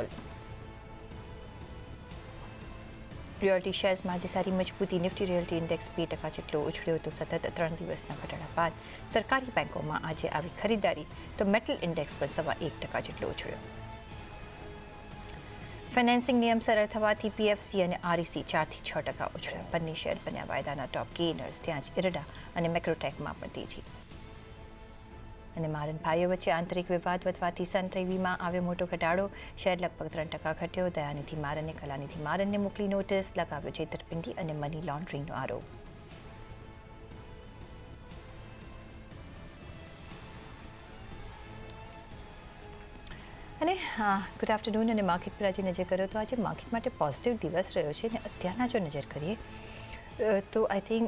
Call realty શેર્સમાં આજે સારી મજબૂતી નિફ્ટી રિયલ્ટી ઇન્ડેક્સ બે ટકા જેટલો ઉછળ્યો તો સતત ત્રણ દિવસના ઘટાડા બાદ સરકારી બેન્કોમાં આજે આવી ખરીદારી તો મેટલ ઇન્ડેક્સ પર સવા એક ટકા જેટલો ઉછળ્યો ફાઇનાન્સિંગ નિયમ સરળ થવાથી પીએફસી અને આરઈસી ચારથી છ ટકા ઉછળ્યા બંને શેર બન્યા વાયદાના ટોપ ગેનર્સ ત્યાં જ ઇરડા અને મેક્રોટેકમાં પણ તેજી અને મારન ભાઈઓ વચ્ચે આંતરિક વિવાદ વધવાથી સન ટીવીમાં આવ્યો મોટો ઘટાડો. શેર લગભગ ત્રણ ટકા ઘટ્યો. દયાનિધિ મારને, કલાનિધિ મારનને મોકલી નોટિસ લગાવ્યો છેતરપિંડી અને મની લોન્ડરિંગનો આરોપ. અને હા ગુડ આફ્ટરનૂન અને માર્કેટ પર આજે નજર કર્યો તો આજે માર્કેટ માટે પોઝિટિવ દિવસ રહ્યો છે અને અત્યારના જો નજર કરીએ તો આઈ થિંક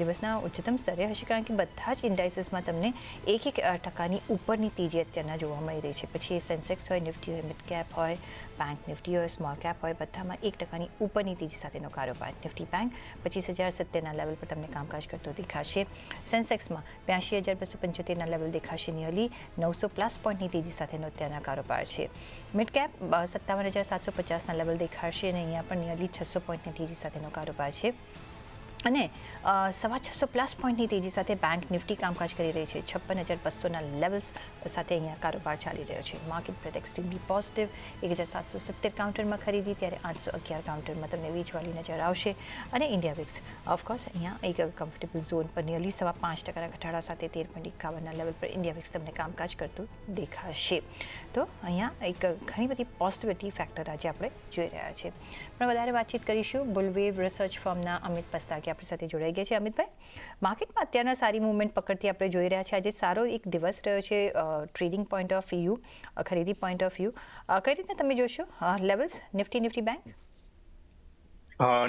દિવસના ઉચ્ચતમ સ્તરે હશે કારણ કે બધા જ ઇન્ડાઇસીસમાં તમને એક એક ટકાની ઉપરની તેજી અત્યારના જોવા મળી રહી છે. પછી સેન્સેક્સ હોય, નિફ્ટી હોય, મિડ કેપ હોય, બેંક નિફ્ટી હોય, સ્મોલ કેપ હોય, બધામાં એક ટકાની ઉપરની તેજી સાથેનો કારોબાર. નિફ્ટી બેંક પચીસ હજાર સિત્તેરના લેવલ પર તમને કામકાજ કરતો દેખાશે. સેન્સેક્સમાં બ્યાસી હજાર બસો પંચોતેરના લેવલ દેખાશે નિયરલી નવસો પ્લસ પોઈન્ટની તેજી સાથેનો અત્યારના કારોબાર છે. મિડ કેપ સત્તાવન હજાર સાતસો પચાસના લેવલ દેખાશે અને અહીંયા પણ નિયરલી છસો પોઈન્ટની તેજી સાથેનો કારોબાર છે. અને સવા છસો પ્લસ પોઈન્ટની તેજી સાથે બેંક નિફ્ટી કામકાજ કરી રહી છે. છપ્પન હજાર બસોના લેવલ્સ સાથે અહીંયા કારોબાર ચાલી રહ્યો છે. માર્કેટ પ્રત એક્સ્ટ્રીમલી પોઝિટિવ એક હજાર સાતસો સિત્તેર કાઉન્ટરમાં ખરીદી, ત્યારે આઠસો અગિયાર કાઉન્ટરમાં તમને વેચવાળી નજર આવશે. અને ઇન્ડિયા વિક્સ ઓફકોર્સ અહીંયા એક કમ્ફર્ટેબલ ઝોન પર નિયરલી સવા પાંચ ટકાના ઘટાડા સાથે તેર પોઈન્ટ એકાવનના લેવલ પર ઇન્ડિયા વિક્સ તમને કામકાજ કરતું દેખાશે. તો અહીંયા એક ઘણી બધી પોઝિટિવિટી ફેક્ટર આજે આપણે જોઈ રહ્યા છે પણ વધારે વાતચીત કરીશું બુલવેવ રિસર્ચ ફર્મના અમિત પસ્તાકી આપણી સાથે જોડાઈ ગયા છે. અમિતભાઈ, માર્કેટમાં અત્યારના સારી મૂવમેન્ટ પકડતી આપણે જોઈ રહ્યા છે આજે સારો એક દિવસ રહ્યો છે ટ્રેડિંગ પોઈન્ટ ઓફ વ્યૂ ખરીદી પોઈન્ટ ઓફ વ્યૂ કઈ રીતના તમે જોશો? લેવલ્સ નિફ્ટી નિફ્ટી બેંક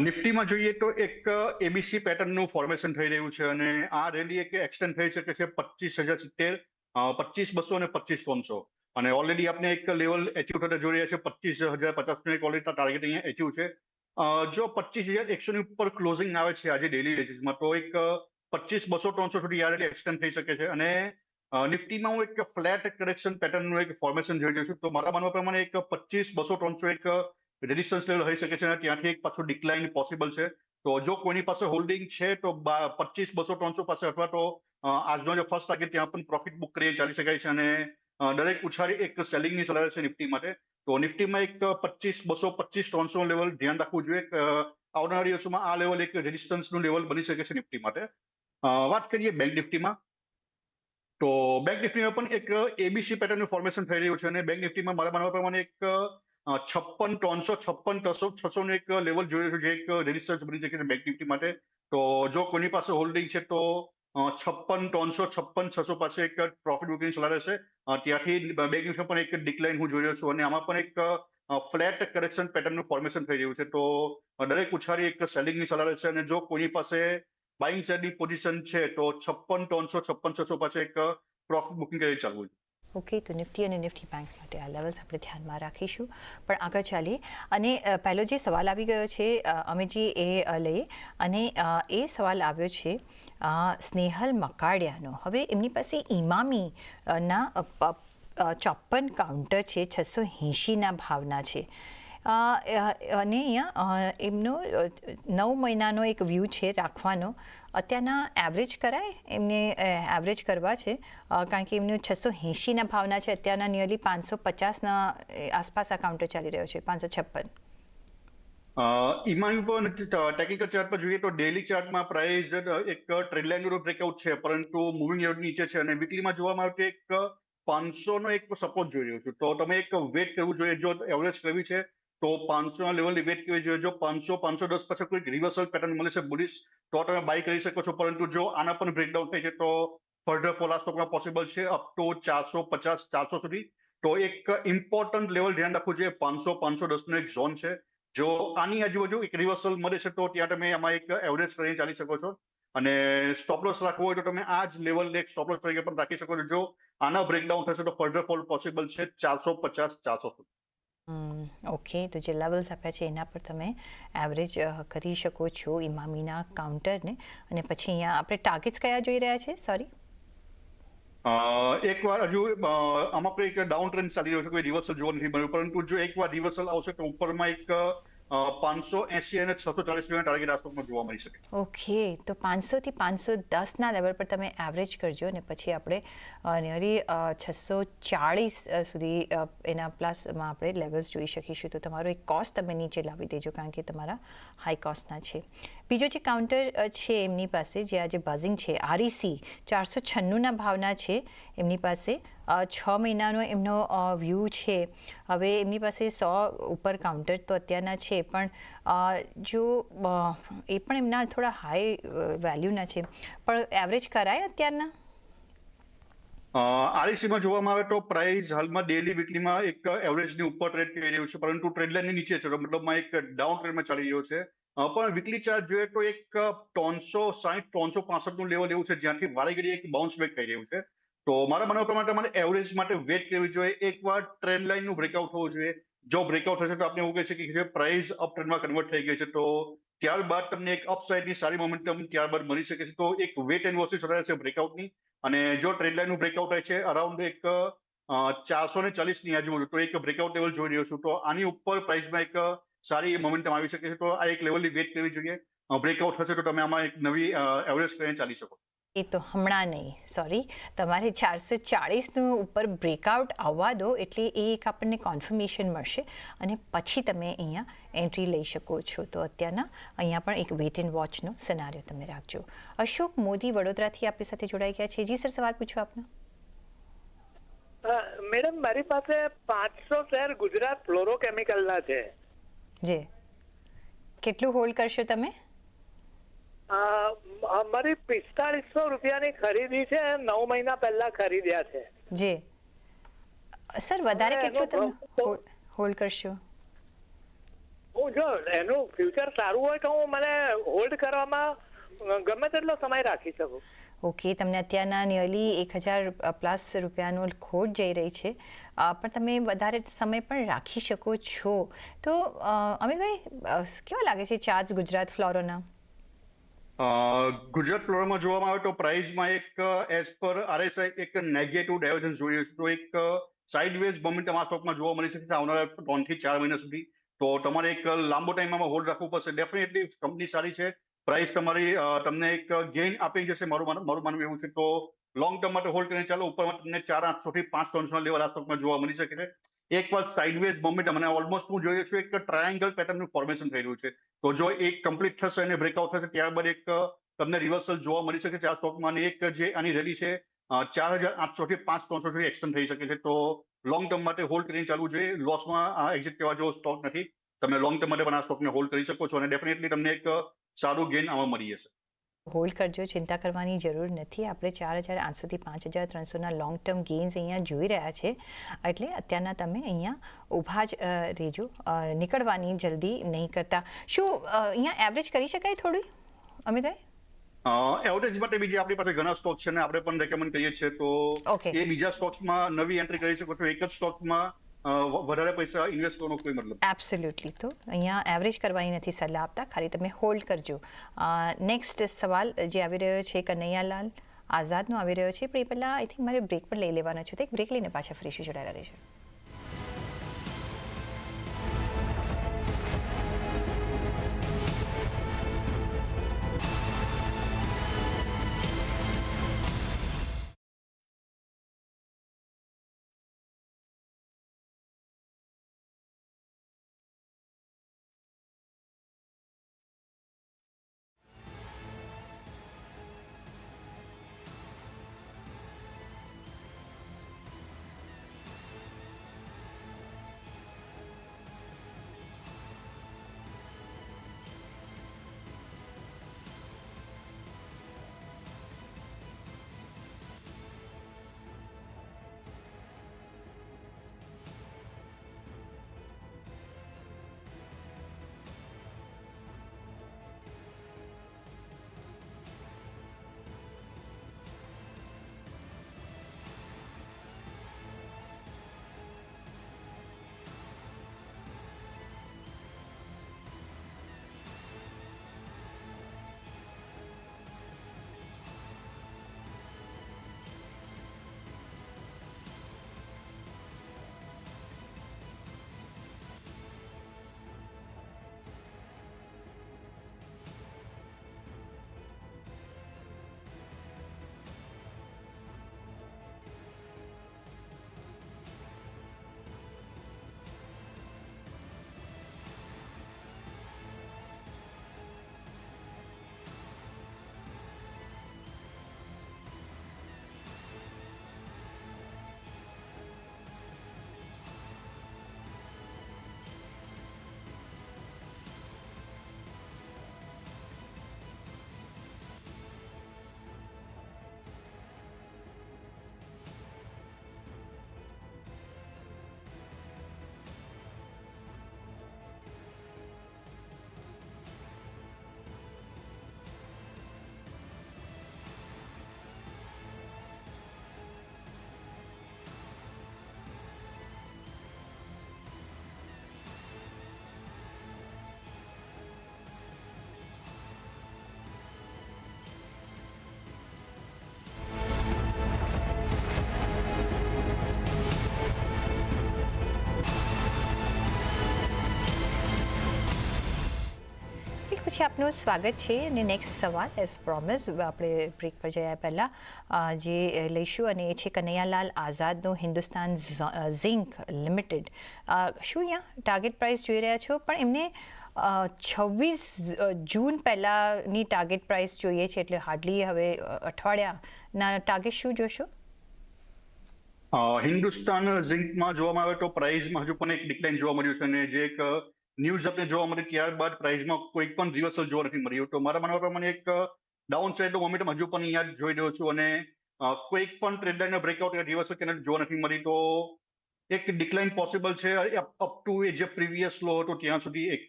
નિફ્ટીમાં જોઈએ તો એક એબીસી પેટર્નનું ફોર્મેશન થઈ રહ્યું છે અને આ રેલી એક એક્સટેન્ડ થઈ શકે છે પચીસ હજાર સિત્તેર પચીસ બસો અને પચીસ ત્રણસો અને ઓલરેડી આપણે એક લેવલ એચીવ થતા જોઈ રહ્યા છે, પચીસ હજાર પચાસનું એક ઓલરેડી ટાર્ગેટ અહીંયા એચીવ છે. જો પચીસ હજાર એકસોની ઉપર ક્લોઝિંગ આવે છે આજે ડેલી બેસિસમાં તો એક પચીસ બસો ત્રણસો સુધી રેલી એક્સટેન્ડ થઈ શકે છે. અને નિફ્ટીમાં હું એક ફ્લેટ કરેક્શન પેટર્નનું એક ફોર્મેશન જોઈ રહ્યો છું. તો મારા માનવા પ્રમાણે એક પચીસ બસો ત્રણસો એક રેઝિસ્ટન્સ લેવલ હોઈ શકે છે અને ત્યાંથી એક પાછું ડિક્લાઇન પોસિબલ છે. તો જો કોઈની પાસે હોલ્ડિંગ છે, તો પચીસ બસો ત્રણસો પાસે અથવા તો આજનો જે ફર્સ્ટ ટાર્ગેટ ત્યાં પણ પ્રોફિટ બુક કરી ચાલી શકાય છે. અને દરેક ઉછાળી એક સેલિંગની સલાહ છે નિફ્ટી માટે. તો નિફ્ટીમાં એક પચીસ બસો પચીસ ત્રણસો લેવલ ધ્યાન રાખવું જોઈએ આવનારા દિવસોમાં આ લેવલ એક રેઝિસ્ટન્સનું લેવલ બની શકે છે નિફ્ટી માટે. વાત કરીએ બેંક નિફ્ટીમાં. તો બેંક નિફ્ટીમાં પણ એક એબીસી પેટર્નનું ફોર્મેશન થઈ રહ્યું છે અને બેંક નિફ્ટીમાં મારા માનવા પ્રમાણે એક છપ્પન, ત્રણસો છપ્પન, ત્રણસો છસોનું એક લેવલ જોઈ રહ્યું છે, એક રેઝિસ્ટન્સ બની શકે છે બેંક નિફ્ટી માટે. તો જો કોઈની પાસે હોલ્ડિંગ છે તો છપ્પન ત્રણસો છપ્પન છસો પાસે એક પ્રોફિટ બુકિંગ સલાહ રહેશે ત્યાંથી બેંક દિવસે પણ એક ડિક્લાઇન હું જોઈ રહ્યો છું અને આમાં પણ એક ફ્લેટ કરેક્શન પેટર્નનું ફોર્મેશન થઈ રહ્યું છે. તો દરેક ઉછાળી એક સેલિંગની સલાહ રહેશે અને જો કોઈની પાસે બાઇંગ સાઇડની પોઝિશન છે, તો છપ્પન ત્રણસો છપ્પન છસો પાસે એક પ્રોફિટ બુકિંગ કરી ચાલવું ઓકે, તો નિફ્ટી અને નિફ્ટી બેંક માટે આ લેવલ્સ આપણે ધ્યાનમાં રાખીશું. પણ આગળ ચાલીએ. અને પહેલો જે સવાલ આવી ગયો છે અમિતજી એ લઈએ અને એ સવાલ આવ્યો છે સ્નેહલ મકાડિયાનો. હવે એમની પાસે ઇમામીના ચોપ્પન કાઉન્ટર છે, છસો એંશીના ભાવના છે. અને અહીંયા એમનો નવ મહિનાનો એક વ્યૂ છે રાખવાનો. અત્યારના એવરેજ કરાય? એમને એવરેજ કરવા છે. કારણ કે એમનું છસો એંશીના ભાવના છે. અત્યારના નિયરલી પાંચસો પચાસના આસપાસ આ કાઉન્ટર ચાલી રહ્યો છે. પાંચસો છપ્પન. ઇમામી પર ટેકનિકલ ચાર્ટ પર જોઈએ તો ડેલી ચાર્ટમાં પ્રાઇસ એક ટ્રેડ લાઇનનું બ્રેકઆઉટ છે. પરંતુ મૂવિંગ એવરેજ નીચે છે. અને વીકલીમાં જોવામાં માટે એક પાંચસો નો એક સપોર્ટ જોઈ રહ્યો છું. તો તમે એક વેટ કરવું જોઈએ. જો એવરેજ કરવી છે તો પાંચસો ના લેવલની વેટ કેવી જોઈએ જો પાંચસો પાંચસો દસ પછી કોઈ રિવર્સલ પેટર્ન મળે છે બુલિશ તો તમે બાય કરી શકો છો. પરંતુ જો આના પણ બ્રેકડાઉન થાય છે, તો ફર્ધર ફોલ પણ પોસિબલ છે અપ ટુ ચારસો પચાસ, ચારસો સુધી. તો એક ઇમ્પોર્ટન્ટ લેવલ ધ્યાન રાખવું જોઈએ. પાંચસો પાંચસો દસ નો એક ઝોન છે. જો આની આજુબાજુ એક રિવર્સલ મળે છે, તો ત્યાં તમે આમાં એક એવરેજ કરીને ચાલી શકો છો. અને સ્ટોપ લોસ રાખવો હોય તો તમે આ જ લેવલ એક સ્ટોપ તરીકે પણ રાખી શકો છો. જો આના બ્રેકડાઉન થશે તો ફર્ધર ફોલ પોસિબલ છે. ચારસો પચાસ, ચારસો ઓકે તો જે લેવલ્સ આપ્યા છે એના પર તમે એવરેજ કરી શકો છો ઇમામીના કાઉન્ટરને અને પછી અહીંયા આપણે ટાર્ગેટ્સ કયા જોઈ રહ્યા છે? સોરી એક એકવાર હજુ આમાં એક ડાઉન ટ્રેન્ડ ચાલી રહ્યો છે, કોઈ રિવર્સલ જોવા નથી મળ્યું પરંતુ જો એકવાર રિવર્સલ આવશે તો ઉપરમાં એક પાંચસો એસી અને છસો ચાલીસ ટાર્ગેટ આ જોવા મળી શકે. ઓકે, તો પાંચસોથી પાંચસો દસના લેવલ પર તમે એવરેજ કરજો અને પછી આપણે નિયરલી છસો ચાળીસ સુધી એના પ્લસમાં આપણે લેવલ્સ જોઈ શકીશું. તો તમારો એક કોસ્ટ તમે નીચે લાવી દેજો કારણ કે તમારા હાઈ કોસ્ટના છે. બીજો જે કાઉન્ટર છે એમની પાસે, જે આજે બાઝિંગ છે આરઈસી ચારસો છન્નુંના ભાવના છે, એમની પાસે છ મહિનાનો એમનો વ્યૂ છે. હવે એમની પાસે સો ઉપર કાઉન્ટર તો અત્યારના છે, પણ જો એ પણ એમના થોડા હાઈ વેલ્યુના છે. પણ એવરેજ કરાય અત્યારના? આરઈસીમાં જોવામાં આવે તો પ્રાઇસ હાલમાં ડેલી વીકલીમાં એક એવરેજની ઉપર ટ્રેડ કરી રહ્યું છે, પરંતુ ટ્રેડ લાઇનની નીચે છે. મતલબમાં એક ડાઉન ટ્રેડમાં ચાલી રહ્યો છે. પણ વીકલી ચાર્ટ જોઈએ તો એક ત્રણસો સાહીઠ ત્રણસો પાસઠનું લેવલ એવું છે, જ્યાંથી મારી ઘડીએ એક બાઉન્સ બેક કરી રહ્યું છે. તો મારા માનવા પ્રમાણે તમારે એવરેજ માટે વેટ કરવી જોઈએ. એકવાર ટ્રેન્ડ લાઇનનું બ્રેકઆઉટ થવું જોઈએ. જો બ્રેકઆઉટ થશે તો આપણે એવું કહે છે કે પ્રાઇસ અપ ટ્રેન્ડમાં કન્વર્ટ થઈ ગઈ છે. તો ત્યારબાદ તમને એક અપસાઇડની સારી મોમેન્ટમ ત્યારબાદ મળી શકે છે. તો એક વેટ એન્ડ વોચની સલાહ છે બ્રેકઆઉટની અને જો ટ્રેન્ડ લાઇનનું બ્રેકઆઉટ થાય છે અરાઉન્ડ એક ચારસો ને ચાલીસની આજુબાજુ, તો એક બ્રેકઆઉટ લેવલ જોઈ રહ્યો છું. તો આની ઉપર પ્રાઇસમાં એક સારી મોમેન્ટમ આવી શકે છે. તો આ એક લેવલની વેટ કરવી જોઈએ. બ્રેકઆઉટ થશે તો તમે આમાં એક નવી એવરેજ કરીને ચાલી શકો. એ તો હમણાં નહીં સોરી તમારે ચારસો ચાળીસનું ઉપર બ્રેકઆઉટ આવવા દો એટલે એ એક આપણને કોન્ફર્મેશન મળશે અને પછી તમે અહીંયા એન્ટ્રી લઈ શકો છો. તો અત્યારના અહીંયા પણ એક વેટ એન્ડ વોચનો સિનારીઓ તમે રાખજો. અશોક મોદી વડોદરાથી આપણી સાથે જોડાઈ ગયા છે. જી સર સવાલ પૂછો આપનો. મેડમ મારી પાસે પાંચસો શેર ગુજરાત ફ્લોરોકેમિકલના છે. જે. કેટલું હોલ્ડ કરશો તમે? અમારી પિસ્તાળીસો રૂપિયાની ખરીદી છે નવ મહિના પહેલા ખરીદ્યા છે. જે. સર વધારે કેટલું તમે હોલ્ડ કરશો? હું જો એનું ફ્યુચર સારું હોય તો હું મને હોલ્ડ કરવામાં ગમે તેટલો સમય રાખી શકું. ઓકે, તમને અત્યારના નિયરલી એક હજાર પ્લસ રૂપિયાનો ખોટ જઈ રહી છે. પણ તમે વધારે સમય પણ રાખી શકો છો. તો અમિતભાઈ કેવા લાગે છે ચાર્જ ગુજરાત ફ્લોરોના? ગુજરાત ફ્લોરમાં જોવામાં આવે તો પ્રાઇઝમાં એક એઝ પર આરએસઆઈ એક નેગેટિવ ડાયવર્જન્સ જોઈએ તો એક સાઇડવેઝ મોમેન્ટમ આ સ્ટોકમાં જોવા મળી શકે છે આવનારા ત્રણથી ચાર મહિના સુધી. તો તમારે એક લાંબો ટાઈમ આમાં હોલ્ડ રાખવું પડશે. ડેફિનેટલી કંપની સારી છે. પ્રાઇસ તમારી તમને એક ગેઇન આપી જશે. મારું માન- મારું માનવું એવું છે તો લોંગ ટર્મ માટે હોલ્ડ કરીને ચાલો. ઉપરમાં તમને ચાર આઠસો થી પાંચ ત્રણસો લેવલ આ સ્ટોકમાં જોવા મળી શકે છે. એકવાર સાઇડવેઝ મોમેન્ટમ અને ઓલમોસ્ટ હું જોઈએ છું, એક ટ્રાયેંગલ પેટર્નનું ફોર્મેશન થઈ રહ્યું છે. તો જો એક કમ્પ્લીટ થશે અને બ્રેકઆઉટ થશે, ત્યારબાદ એક તમને રિવર્સલ જોવા મળી શકે છે આ સ્ટોકમાં એક જે આની રેલી છે ચાર હજાર આઠસો થી પાંચ ત્રણસો સુધી એક્સટેન્ડ થઈ શકે છે. તો લોંગ ટર્મ માટે હોલ્ડ કરીને ચાલવું જોઈએ. લોસમાં એક્ઝિટ કહેવા જેવો સ્ટોક નથી. તમે લોંગ ટર્મ માટે પણ આ સ્ટોકને હોલ્ડ કરી શકો છો. અને ડેફિનેટલી તમને એક સારું ગેઇન આમાં મળી જશે. હોલ્ડ કરજો ચિંતા કરવાની જરૂર નથી. આપણે ચાર હજાર આઠસોથી પાંચ હજાર ત્રણસોના લોંગ ટર્મ ગેઇન્સ અહીંયા જોઈ રહ્યા છે. એટલે અત્યારના તમે અહીંયા ઊભા જ રહેજો. નીકળવાની જલ્દી નહીં કરતા. શું અહીંયા એવરેજ કરી શકાય થોડું? અમિતભાઈ? એવરેજ માટે બીજી આપણી પાસે ઘણા સ્ટોક છે ને આપણે પણ રેકમેન્ડ કરીએ છીએ તો. એ બીજા સ્ટોક્સમાં નવી એન્ટ્રી કરી શકો છો. એક જ સ્ટોકમાં વધારે પૈસા ઇન્વેસ્ટ કરવાનો કોઈ મતલબ એબ્સોલ્યુટલી તો અહીંયા એવરેજ કરવાની નથી સલાહ આપતા, ખાલી તમે હોલ્ડ કરજો. નેક્સ્ટ સવાલ જે આવી રહ્યો છે, કનૈયાલાલ આઝાદનો આવી રહ્યો છે, પણ એ પહેલાં આઈ થિંક મારે બ્રેક પર લઈ લેવાનો છે. તો એક બ્રેક લઈને પાછા ફરીશું જોડાયેલા રહેશે. આપનું સ્વાગત છે અને નેક્સ્ટ સવાલ એઝ પ્રોમિસ આપણે બ્રેક પર જયા પહેલાં જે લઈશું અને એ છે કનૈયાલાલ આઝાદનું હિન્દુસ્તાન ઝિંક લિમિટેડ. શું અહીંયા ટાર્ગેટ પ્રાઇસ જોઈ રહ્યા છો? પણ એમને છવ્વીસ જૂન પહેલાંની ટાર્ગેટ પ્રાઇસ જોઈએ છે એટલે હાર્ડલી હવે અઠવાડિયાના ટાર્ગેટ શું જોશો? હિન્દુસ્તાન ઝિંકમાં જોવામાં આવે તો પ્રાઇઝમાં હજુ પણ એક ડિક્લાઇન જોવા મળ્યું છે અને જે એક ન્યૂઝ આપણે જોવા મળી ત્યારબાદ પ્રાઇઝમાં કોઈ પણ રિવર્સલ જોવા નથી મળ્યું. તો મારા માનવા પ્રમાણે એક ડાઉન સાઇડનો મોમેન્ટમ હજુ પણ અહીંયા જોઈ રહ્યો છું અને કોઈક પણ ટ્રેડ લાઇનનો બ્રેકઆઉટ રિવર્સલ કેનેલ જોવા નથી મળી. તો એક ડિક્લાઇન પોસિબલ છે. અપ ટુ એ જે પ્રીવિયસ લો હતો ત્યાં સુધી એક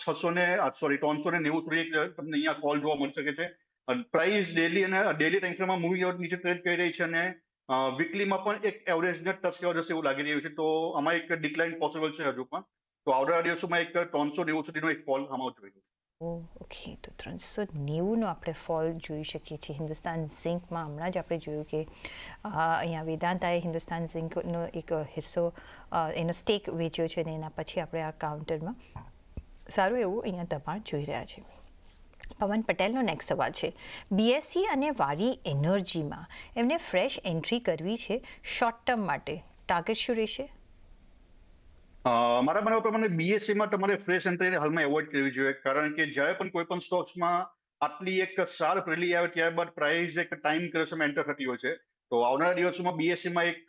છસો ને સોરી ત્રણસો ને નેવું સુધી એક તમને અહીંયા ફોલ જોવા મળી શકે છે. પ્રાઇસ ડેલી અને ડેલી ટાઈમ ફ્રેમમાં મૂવી નીચે ટ્રેડ કરી રહી છે અને વીકલીમાં પણ એક એવરેજને ટચ કરવા જશે એવું લાગી રહ્યું છે. તો આમાં એક ડિક્લાઇન પોસિબલ છે હજુ પણ. તો આવનારા દિવસોમાં એક ત્રણસો નેવું સુધીનો એક ફોલ આમાં જોઈ ઓકે. તો ત્રણસો નેવુંનો આપણે ફોલ જોઈ શકીએ છીએ. હિન્દુસ્તાન ઝિંકમાં હમણાં જ આપણે જોયું કે અહીંયા વેદાંતાએ હિન્દુસ્તાન ઝિંકનો એક હિસ્સો એનો સ્ટેક વેચ્યો છે અને એના પછી આપણે આ કાઉન્ટરમાં સારું એવું અહીંયા દબાણ જોઈ રહ્યા છે. પવન પટેલનો નેક્સ્ટ સવાલ છે. બીએસસી અને વારી એનર્જીમાં એમને ફ્રેશ એન્ટ્રી કરવી છે શોર્ટ ટર્મ માટે. ટાર્ગેટ શું રહેશે? મારા માનવા પ્રમાણે બીએસસીમાં તમારે ફ્રેશ એન્ટ્રીને હાલમાં એવોઇડ કરવી જોઈએ. કારણ કે જ્યારે પણ કોઈ પણ સ્ટોક્સમાં આટલી એક શાર્પ રેલી આવે ત્યારબાદ પ્રાઇસ એક ટાઈમ ક્રેશમાં એન્ટર થતી હોય છે, તો આવનારા દિવસોમાં બીએસસીમાં એક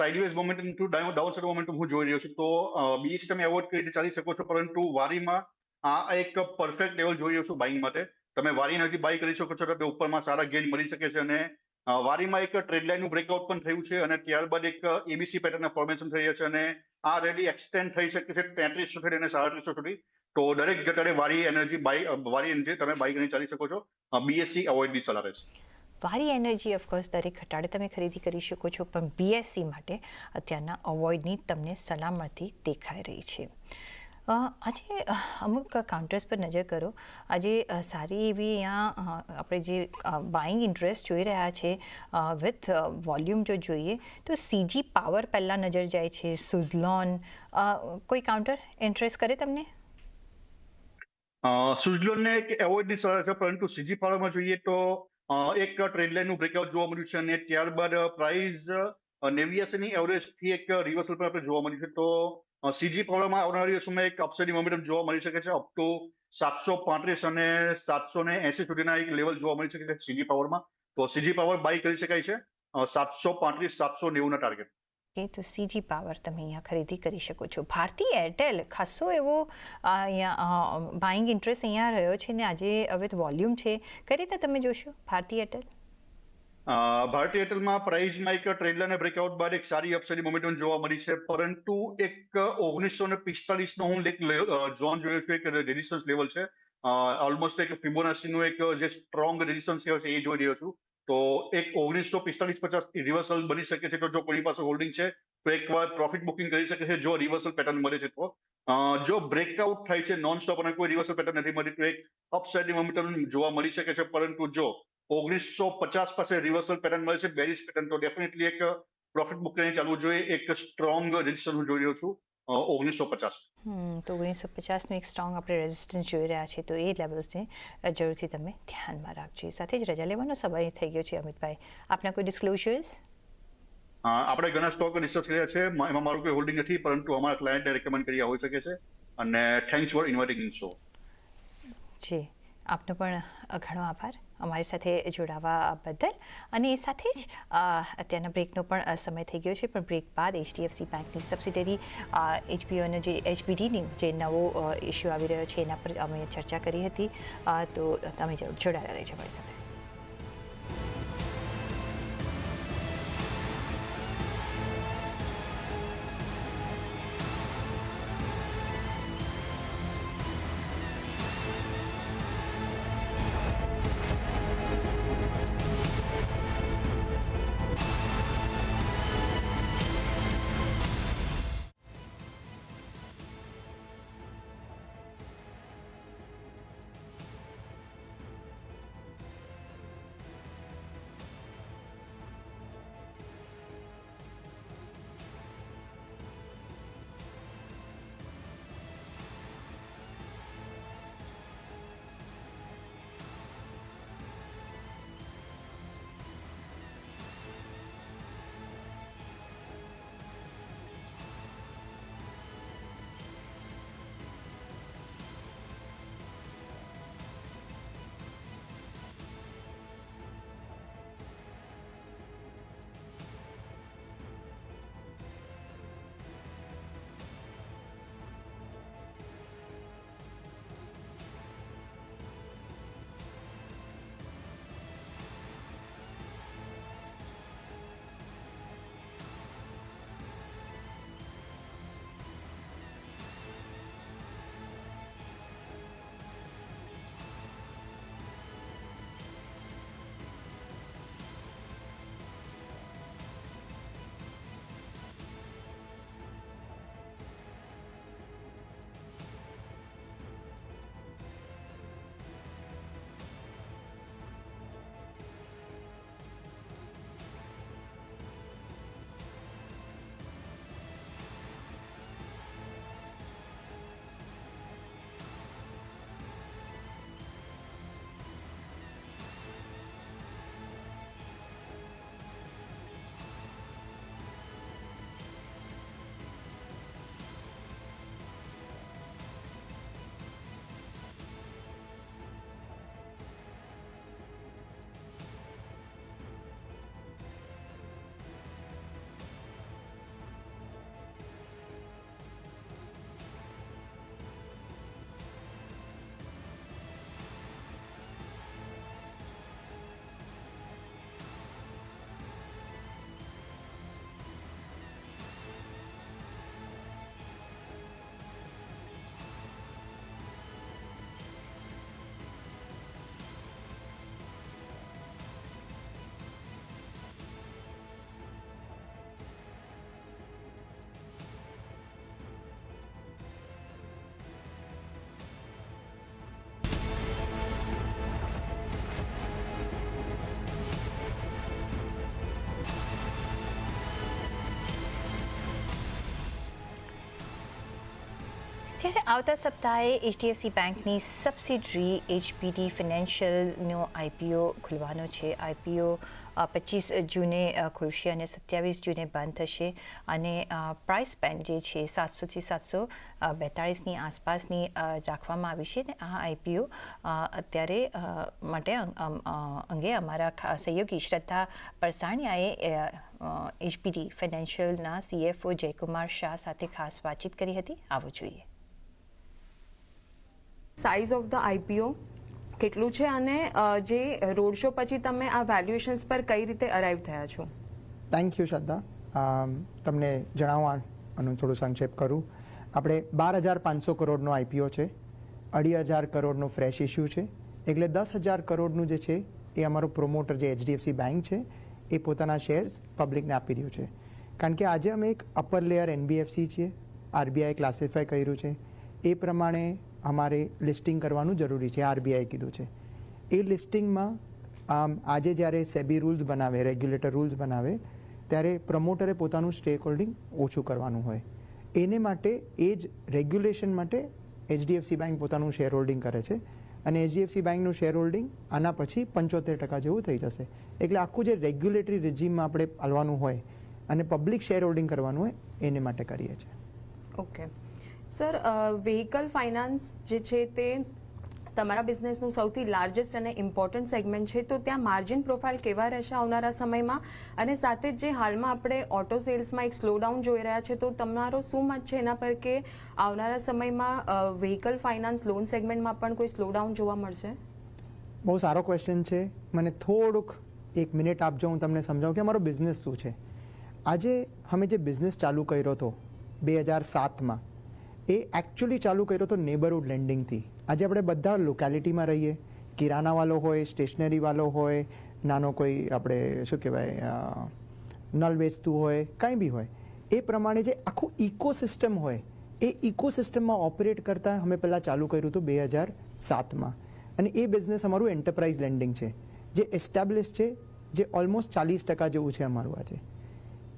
sideways momentum to downside momentum હું જોઈ રહ્યો છું. તો બીએસસી તમે એવોઇડ કરીને ચાલી શકો છો, પરંતુ વારીમાં આ એક પરફેક્ટ લેવલ જોઈ રહ્યો છું બાઇંગ માટે. તમે વારી એનર્જી બાય કરી શકો છો, તો ઉપરમાં સારા ગેઇન મળી શકે છે અને વારીમાં એક ટ્રેડ લાઇનનું બ્રેકઆઉટ પણ થયું છે અને ત્યારબાદ એક એબીસી પેટર્નના ફોર્મેશન થઈ છે અને આ રેલી એક્સટેન્ડ થઈ શકે છે તેત્રીસો સુધી અને સાડત્રીસો સુધી. તો દરેક ઘટાડે Waaree energy buy Waaree energy તમે બાય કરીને ચાલી શકો છો. બીએસસી અવોઇડ બી સલાહ રહેશે વારી એનર્જી ઓફકોર્સ દરેક ઘટાડે તમે ખરીદી કરી શકો છો, પણ બીએસસી માટે અત્યારના અવોઇડની તમને સલામતી દેખાઈ રહી છે. આજે અમુક કાઉન્ટર્સ પર નજર કરો. આજે સારી એવી અહીંયા આપણે જે બાઇંગ ઇન્ટરેસ્ટ જોઈ રહ્યા છે વિથ વોલ્યુમ જો જોઈએ, તો સીજી પાવર પહેલાં નજર જાય છે સુઝલોન કોઈ કાઉન્ટર ઇન્ટરેસ્ટ કરે તમને? સુઝલોનને એક એવોર્ડની સરળ છે, પરંતુ સીજી પાવરમાં જોઈએ તો એક ટ્રેડ લાઇનનું બ્રેકઆઉટ જોવા મળ્યું છે, અને ત્યારબાદ પ્રાઇસ નેવ્યાસીની એવરેજથી એક રિવર્સલ પર આપણે જોવા મળ્યું છે. તો સીજી પાવરમાં આવનારી દિવસોમાં એક અપસાઇડની મોમેન્ટમ જોવા મળી શકે છે. અપ ટુ સાતસો પાંત્રીસ અને સાતસો ને એસી સુધીના એક લેવલ જોવા મળી શકે છે સીજી પાવરમાં તો સીજી પાવર બાય કરી શકાય છે. સાતસો પાંત્રીસ, સાતસો નેવુંના ટાર્ગેટ ઓકે, તો સીજી પાવર તમે અહીંયા ખરીદી કરી શકો છો. ભારતી એરટેલ ખાસો એવો અહીંયા બાઇંગ ઇન્ટરેસ્ટ અહીંયા રહ્યો છે ને આજે હવે વોલ્યુમ છે. કઈ રીતે તમે જોશો? ભારતી એરટેલ ભારતીય એરટેલમાં પ્રાઇઝમાં એક ટ્રેડલાને બ્રેકઆઉટ બાદ એક સારી અપસાઈડ મોમેન્ટમ જોવા મળી છે. પરંતુ એક ઓગણીસો ને પિસ્તાલીસનો હું એક ઝોન જોયો છું, એક રેઝિસ્ટન્સ લેવલ છે. ઓલમોસ્ટ એક ફિબોનાસીનું એક જે સ્ટ્રોંગ રેઝિસ્ટન્સ છે, એ જોઈ રહ્યો છું. તો એક ઓગણીસો પિસ્તાલીસ પચાસ રિવર્સલ બની શકે છે, તો જો કોઈની પાસે હોલ્ડિંગ છે, તો એક વાર પ્રોફિટ બુકિંગ કરી શકે છે, જો રિવર્સલ પેટર્ન મળે છે તો. જો બ્રેકઆઉટ થાય છે નોન સ્ટોપ અને કોઈ રિવર્સલ પેટર્ન નથી મળતી, તો એક અપસાઇડની મોમેન્ટમ જોવા મળી શકે છે. પરંતુ જો ઓગણીસો પચાસ પાસે રિવર્સલ પેટર્ન મળે છે બેરિશ પેટર્ન તો ડેફિનેટલી એક પ્રોફિટ બુક કરીને ચાલવું જોઈએ એક સ્ટ્રોંગ રજિસ્ટર હું જોઈ રહ્યો છું ઓગણીસો પચાસ. તો ઓગણીસો પચાસનું એક સ્ટ્રોંગ આપણે રેઝિસ્ટન્સ જોઈ રહ્યા છીએ તો એ લેવલ્સને જરૂરથી તમે ધ્યાનમાં રાખજો. એ સાથે જ રજા લેવાનો સમય થઈ ગયો છે અમિતભાઈ. આપના કોઈ ડિસ્ક્લોઝર્સ આપણે ઘણા સ્ટોક રિસર્ચ કર્યા છે એમાં મારું કોઈ હોલ્ડિંગ નથી પરંતુ અમારા ક્લાયન્ટે રેકમેન્ડ કર્યા હોઈ શકે છે. અને thanks for inviting in show ji આપનો પણ ઘણો આભાર. અમારી સાથે જોડાવા બદલ. અને સાથે જ અત્યારના બ્રેકનો પણ સમય થઈ ગયો છે, પણ બ્રેક બાદ એચડીએફસી બેંકની સબસિડરી એચબીઓનો જે એચબીડીની જે નવો ઇસ્યુ આવી રહ્યો છે, એના પર અમે ચર્ચા કરી હતી. તો તમે જરૂર જોડાયેલા રહેજો અમારી સાથે. ત્યારે આવતા સપ્તાહે એચડીએફસી બેંકની સબસિડરી એચપીડી ફિનાન્શિયલનો આઈપીઓ ખુલવાનો છે. આઈપીઓ પચીસ જૂને ખુલશે અને સત્યાવીસ જૂને બંધ થશે. અને પ્રાઇસ બેન્ડ જે છે સાતસોથી સાતસો બેતાળીસની આસપાસની રાખવામાં આવી છે. અને આ આઈપીઓ અત્યારે માટે અંગે અમારા સહયોગી શ્રદ્ધા પરસાણિયાએ એચપીડી ફાઇનાન્શિયલના સીએફઓ જયકુમાર શાહ સાથે ખાસ વાતચીત કરી હતી. આવો જોઈએ. સાઇઝ ઓફ ધ આઈપીઓ કેટલું છે અને જે રોડ શો પછી તમે આ વેલ્યુએશન્સ પર કઈ રીતે અરાઈવ થયા છો? થેન્ક યુ શ્રદ્ધા. તમને જણાવવાનું થોડું સંક્ષેપ કરું. આપણે બાર હજાર પાંચસો કરોડનો આઈપીઓ છે, અઢી હજાર કરોડનો ફ્રેશ ઇસ્યુ છે, એટલે દસ હજાર કરોડનું જે છે, એ અમારો પ્રોમોટર જે એચડીએફસી બેંક છે, એ પોતાના શેર્સ પબ્લિકને આપી રહ્યું છે. કારણ કે આજે અમે એક અપર લેયર એનબીએફસી છીએ આરબીઆઈ ક્લાસિફાય કર્યું છે. એ પ્રમાણે અમારે લિસ્ટિંગ કરવાનું જરૂરી છે આરબીઆઈ કીધું છે. એ લિસ્ટિંગમાં, આમ, આજે જ્યારે સેબી રૂલ્સ બનાવે, રેગ્યુલેટર રૂલ્સ બનાવે, ત્યારે પ્રમોટરે પોતાનું સ્ટેક હોલ્ડિંગ ઓછું કરવાનું હોય. એને માટે, એ જ રેગ્યુલેશન માટે એચડીએફસી બેંક પોતાનું શેર હોલ્ડિંગ કરે છે. અને એચડીએફસી બેંકનું શેર હોલ્ડિંગ આના પછી પંચોતેર ટકા જેવું થઈ જશે. એટલે આખું જે રેગ્યુલેટરી રિજીમમાં આપણે હાલવાનું હોય અને પબ્લિક શેર હોલ્ડિંગ કરવાનું હોય, એને માટે કરીએ છીએ. ઓકે. સર વ્હીકલ ફાઇનાન્સ જે છે તે તમારા બિઝનેસનું સૌથી લાર્જેસ્ટ અને ઇમ્પોર્ટન્ટ સેગમેન્ટ છે. તો ત્યાં માર્જિન પ્રોફાઇલ કેવા રહેશે આવનારા સમયમાં? અને સાથે જે હાલમાં આપણે ઓટો સેલ્સમાં એક સ્લોડાઉન જોઈ રહ્યા છે, તો તમારો શું મત છે એના પર કે આવનારા સમયમાં વ્હીકલ ફાઇનાન્સ લોન સેગમેન્ટમાં પણ કોઈ સ્લોડાઉન જોવા મળશે? બહુ સારો ક્વેશ્ચન છે. મને થોડુંક એક મિનિટ આપજો, હું તમને સમજાવું કે અમારો બિઝનેસ શું છે. આજે અમે જે બિઝનેસ ચાલુ કર્યો હતો, બે હજાર સાતમાં એ એકચ્યુઅલી ચાલુ કર્યો હતો નેબરહુડ લેન્ડિંગથી આજે આપણે બધા લોકેલિટીમાં રહીએ. કિરાનાવાલો હોય સ્ટેશનરીવાલો હોય, નાનો કોઈ આપણે શું કહેવાય નલ વેચતું હોય, કાંઈ બી હોય. એ પ્રમાણે જે આખું ઇકોસિસ્ટમ હોય, એ ઇકોસિસ્ટમમાં ઓપરેટ કરતાં અમે પહેલાં ચાલુ કર્યું હતું બે હજાર સાતમાં. અને એ બિઝનેસ અમારું એન્ટરપ્રાઇઝ લેન્ડિંગ છે. જે એસ્ટાબ્લિશ છે, જે ઓલમોસ્ટ ચાલીસ ટકા જેવું છે અમારું આજે.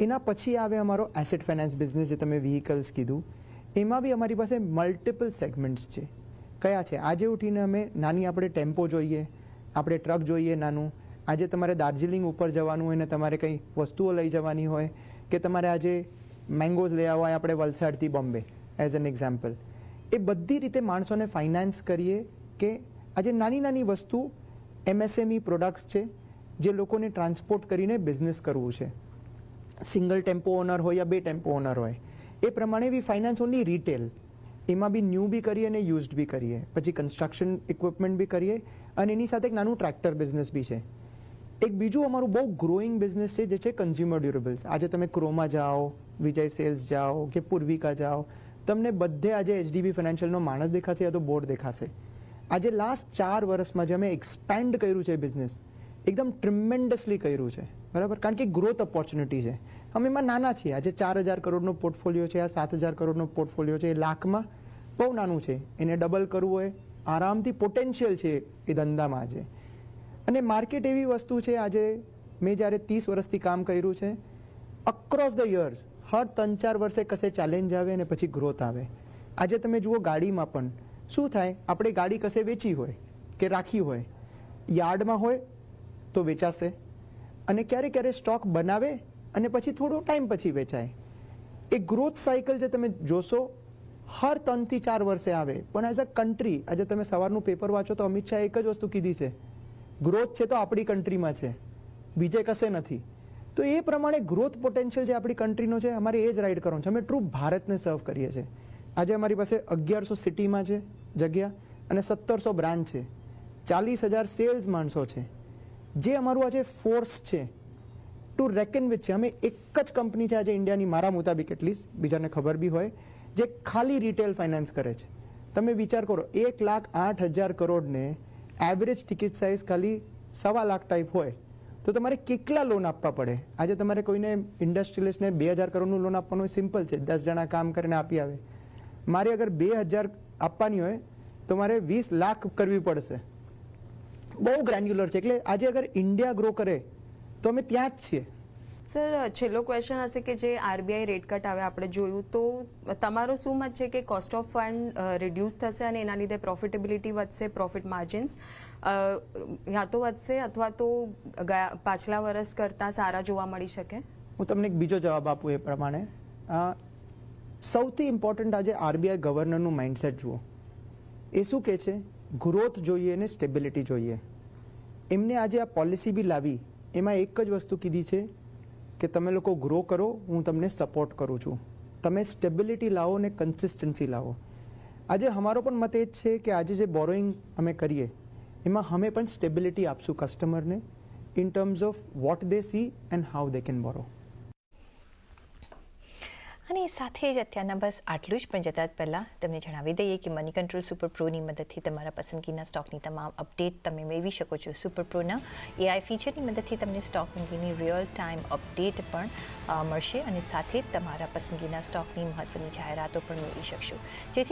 એના પછી આવે અમારો એસેટ ફાઇનાન્સ બિઝનેસ જે તમે વ્હીકલ્સ કીધું. એમાં બી અમારી પાસે મલ્ટિપલ સેગમેન્ટ્સ છે. કયા છે? આજે ઉઠીને અમે નાની આપણે ટેમ્પો જોઈએ, આપણે ટ્રક જોઈએ નાનું. આજે તમારે દાર્જિલિંગ ઉપર જવાનું હોય ને તમારે કંઈ વસ્તુઓ લઈ જવાની હોય કે તમારે આજે મેંગોઝ લઈ આવવા હોય આપણે વલસાડથી બોમ્બે એઝ એન એક્ઝામ્પલ એ બધી રીતે માણસોને ફાઇનાન્સ કરીએ કે આજે નાની નાની વસ્તુ એમએસએમઈ પ્રોડક્ટ્સ છે, જે લોકોને ટ્રાન્સપોર્ટ કરીને બિઝનેસ કરવું છે. સિંગલ ટેમ્પો ઓનર હોય યા બે ટેમ્પો ઓનર હોય. એ પ્રમાણે બી ફાઇનાન્સ ઓનલી રિટેલ એમાં બી ન્યૂ બી કરીએ અને યુઝડ બી કરીએ. પછી કન્સ્ટ્રક્શન ઇક્વિપમેન્ટ બી કરીએ અને એની સાથે એક નાનું ટ્રેક્ટર બિઝનેસ બી છે. એક બીજું અમારું બહુ ગ્રોઈંગ બિઝનેસ છે જે છે કન્ઝ્યુમર ડ્યુરેબલ્સ આજે તમે ક્રોમા જાઓ, વિજય સેલ્સ જાઓ કે પૂર્વિકા જાઓ, તમને બધે આજે એચડીબી ફાઇનાન્શિયલનો માણસ દેખાશે યા તો બોર્ડ દેખાશે. આજે લાસ્ટ ચાર વર્ષમાં જે અમે એક્સપેન્ડ કર્યું છે બિઝનેસ એકદમ ટ્રિમેન્ડસલી કર્યું છે. બરાબર? કારણ કે ગ્રોથ ઓપોર્ચ્યુનિટી છે. અમે એમાં નાના છીએ. આજે ચાર હજાર કરોડનો પોર્ટફોલિયો છે, આ સાત હજાર કરોડનો પોર્ટફોલિયો છે, એ લાખમાં બહુ નાનું છે. એને ડબલ કરવું હોય, આરામથી પોટેન્શિયલ છે એ ધંધામાં આજે. અને માર્કેટ એવી વસ્તુ છે, આજે મેં જ્યારે ત્રીસ વર્ષથી કામ કર્યું છે અક્રોસ ધ યર્સ હર ત્રણ ચાર વર્ષે કશે ચેલેન્જ આવે અને પછી ગ્રોથ આવે. આજે તમે જુઓ ગાડીમાં પણ, શું થાય, આપણે ગાડી કશે વેચી હોય કે રાખી હોય, યાર્ડમાં હોય તો વેચાશે. અને ક્યારે ક્યારે સ્ટોક બનાવે અને પછી થોડો ટાઈમ પછી વેચાય. એ ગ્રોથ સાયકલ જે તમે જોશો, હર ત્રણથી ચાર વર્ષે આવે. પણ એઝ અ કન્ટ્રી આજે તમે સવારનું પેપર વાંચો તો અમિત શાહ એક જ વસ્તુ કીધી છે. ગ્રોથ છે તો આપણી કન્ટ્રીમાં છે. બીજે કશે નથી. તો એ પ્રમાણે ગ્રોથ પોટેન્શિયલ જે આપણી કન્ટ્રીનો છે, અમારે એ જ રાઈડ કરવાનું છે. અમે ટ્રુ ભારતને સર્વ કરીએ છીએ. આજે અમારી પાસે અગિયારસો સિટીમાં છે જગ્યા અને સત્તરસો બ્રાન્ચ છે. ચાલીસ હજાર સેલ્સ માણસો છે. જે અમારું આજે ફોર્સ છે. ટુ રેકન વિથ છે. અમે એક જ કંપની છે આજે ઇન્ડિયાની મારા મુતાબિક એટલીસ્ટ બીજાને ખબર બી હોય. જે ખાલી રિટેલ ફાઇનાન્સ કરે છે. તમે વિચાર કરો, એક લાખ આઠ હજાર કરોડને એવરેજ ટિકિટ સાઇઝ ખાલી સવા લાખ ટાઈપ હોય, તો તમારે કેટલા લોન આપવા પડે? આજે તમારે કોઈને ઇન્ડસ્ટ્રીલિસ્ટને બે હજાર કરોડનું લોન આપવાનું સિમ્પલ છે. દસ જણા કામ કરીને આપી આવે. મારે અગર બે હજાર આપવાની હોય, તો મારે વીસ લાખ કરવી પડશે. બહુ ગ્રેન્યુલર છે. એટલે આજે અગર ઇન્ડિયા ગ્રો કરે તો અમે ત્યાં જ છીએ. સર છેલ્લો ક્વેશ્ચન હશે કે જે આરબીઆઈ રેટ કટ આવે આપણે જોયું તો તમારો શું મત છે કે કોસ્ટ ઓફ ફંડ રિડ્યુસ થશે અને એના લીધે પ્રોફિટેબિલિટી વધશે પ્રોફિટ માર્જિન્સ યા તો વધશે અથવા તો ગયા પાછલા વર્ષ કરતાં સારા જોવા મળી શકે? હું તમને એક બીજો જવાબ આપું એ પ્રમાણે. સૌથી ઇમ્પોર્ટન્ટ આજે આરબીઆઈ ગવર્નરનું માઇન્ડસેટ જુઓ. એ શું કહે છે? ગ્રોથ જોઈએ ને સ્ટેબિલિટી જોઈએ. એમને આજે આ પોલિસી બી લાવી. એમાં એક જ વસ્તુ કીધી છે કે તમે લોકો ગ્રો કરો, હું તમને સપોર્ટ કરું છું. તમે સ્ટેબિલિટી લાવો ને કન્સિસ્ટન્સી લાવો. આજે અમારો પણ મત એ જ છે કે આજે જે બોરોઈંગ અમે કરીએ, એમાં અમે પણ સ્ટેબિલિટી આપશું કસ્ટમરને in terms of what they see and how they can borrow અને સાથે જ અત્યારના બસ આટલું જ. પણ જતાં પહેલાં તમને જણાવી દઈએ કે મની કંટ્રોલ સુપર પ્રોની મદદથી તમારા પસંદગીના સ્ટોકની તમામ અપડેટ તમે મેળવી શકો છો. સુપર પ્રોના એઆઈ ફીચરની મદદથી તમને સ્ટોક અંગેની રિયલ ટાઈમ અપડેટ પણ મળશે અને સાથે તમારા પસંદગીના સ્ટોકની મહત્ત્વની જાહેરાતો પણ મેળવી શકશો. જેથી